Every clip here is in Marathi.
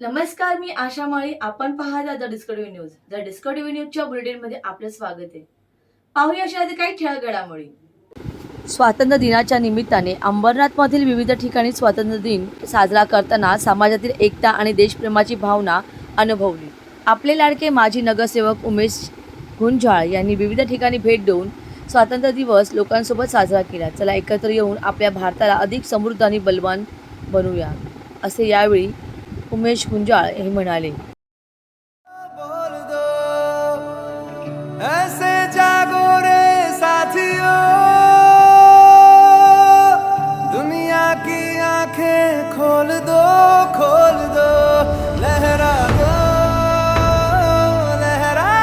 नमस्कार मी आशा माळी. आपण पाहता the Discovery News. The Discovery न्यूजच्या बुलेटिनमध्ये आपलं स्वागत आहे. पाहूया अशा काही ठळक घडामोडी स्वातंत्र्य दिनाच्या निमित्ताने अंबरनाथमधील विविध ठिकाणी स्वातंत्र्य दिन साजरा करताना समाजातील एकता आणि देशप्रेमाची भावना अनुभवली. आपले लाडके माजी नगरसेवक उमेश गुंजाळ यांनी विविध ठिकाणी भेट देऊन स्वातंत्र्य दिवस लोकांसोबत साजरा केला. चला एकत्र येऊन आपल्या भारताला अधिक समृद्ध आणि बलवान बनवूया असे यावेळी उमेश गुंजाळ हे म्हणाले. साथियों. दुनिया की आंखें खोल दो खोल दो लहरा दो लहरा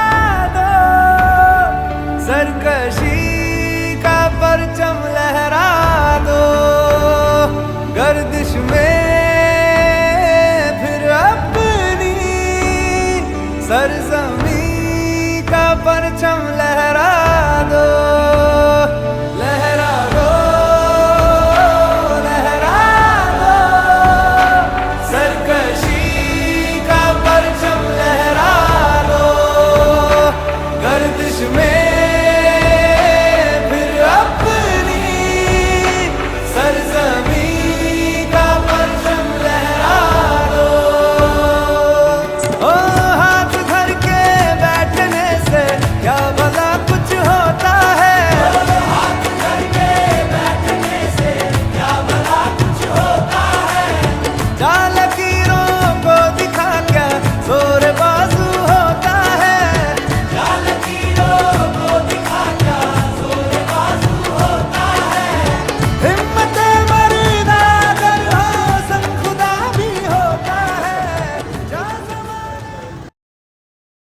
दो। सरकशी का परचम लहरा दो गर्दिश में सरजमी का परचम